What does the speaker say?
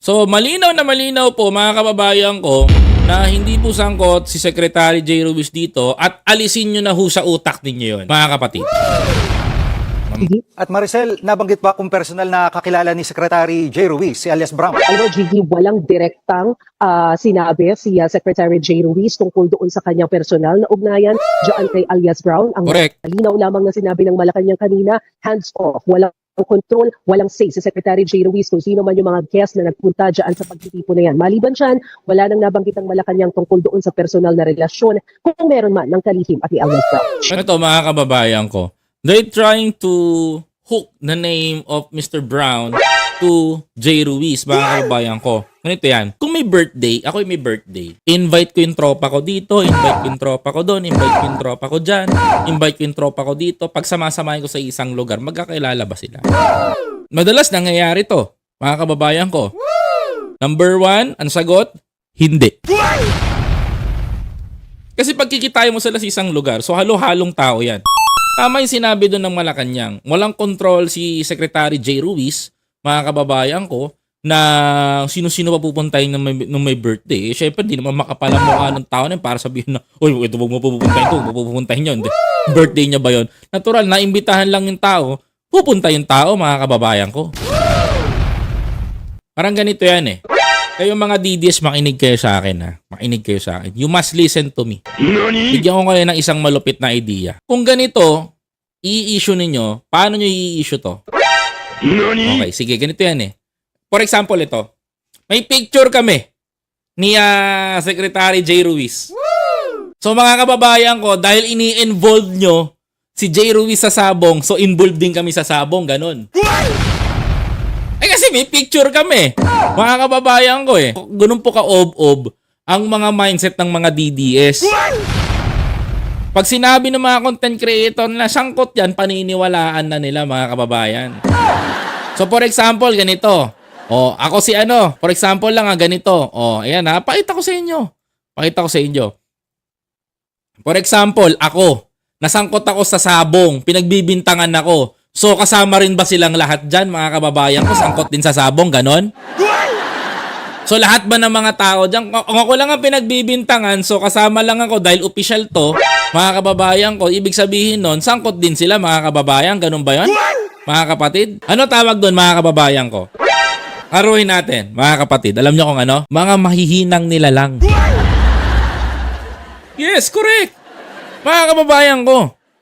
So, malinaw na malinaw po mga kababayan ko na hindi po sangkot si Secretary J. Ruiz dito at alisin nyo na ho sa utak ninyo yun, mga kapatid. At Maricel, nabanggit ba kung personal na kakilala ni Secretary J. Ruiz, si alias Brown? ano, Gigi, walang direktang ah, sinabi si ah, Secretary J. Ruiz tungkol doon sa kanyang personal na ugnayan dyan kay alias Brown. Ang Correct. malinaw lamang na sinabi ng Malacanang kanina, hands off, walang control, walang say si Secretary J. Ruiz kung sino man yung mga guest na nagpunta dyan sa pagtitipon na yan. Maliban dyan, wala nang nabanggit ang Malacanang tungkol doon sa personal na relasyon kung meron man ng kalihim at ni alias Brown. Ano to mga kababayan ko? They trying to hook the name of Mr. Brown to J. Ruiz, mga kababayan ko. Ganito yan. Kung may birthday, ako may birthday. Invite ko yung tropa ko dito, invite ko yung tropa ko doon, invite ko yung tropa ko dyan, invite ko yung tropa ko dito. Pag samasamahin ko sa isang lugar, magkakailala ba sila? Madalas nangyayari to, mga kababayan ko. Number one, ang sagot, hindi. Kasi pagkikitayo mo sila sa isang lugar, so halo-halong tao yan. Tama yung sinabi doon ng Malacanang. Walang control si Secretary J. Ruiz, mga kababayan ko, na sino-sino pa pupuntahin ng may, ng may birthday. Eh, syempre, di naman makapalang mukha ng tao na yun para sabihin na, Uy, ito mo pupuntahin to, mo pupuntahin yun. Hindi. Birthday niya ba yun? Natural, naimbitahan lang yung tao, pupunta yung tao, mga kababayan ko. Parang ganito yan eh. Kayo mga DDS, makinig kayo sa akin ha. Makinig kayo sa akin. You must listen to me. Bigyan ko kayo ng isang malupit na idea. Kung ganito, i-issue ninyo, paano nyo i-issue to? Okay, sige, ganito yan eh. For example, ito. May picture kami ni ah, Secretary J. Ruiz. So mga kababayan ko, dahil ini-involve nyo si J. Ruiz sa sabong, so involved din kami sa sabong, ganun. Eh kasi may picture kami. Mga kababayan ko eh. Ganun po ka-ob-ob ang mga mindset ng mga DDS. Pag sinabi ng mga content creator na sangkot yan, paniniwalaan na nila mga kababayan. So for example, ganito. Oh, ako si ano, for example lang ah, ganito. Oh, ayan ha, pakita ko sa inyo. Pakita ko sa inyo. For example, ako, nasangkot ako sa sabong, pinagbibintangan ako. So kasama rin ba silang lahat dyan, mga kababayan ko, sangkot din sa sabong, ganon? So lahat ba ng mga tao dyan, kung ako lang ang pinagbibintangan, so kasama lang ako dahil official to, mga kababayan ko, ibig sabihin nun, sangkot din sila mga kababayan, ganun ba yon? Mga kapatid? Ano tawag doon mga kababayan ko? Aruhin natin, mga kapatid. Alam nyo kung ano? Mga mahihinang nila lang. Yes, correct. Mga kababayan ko.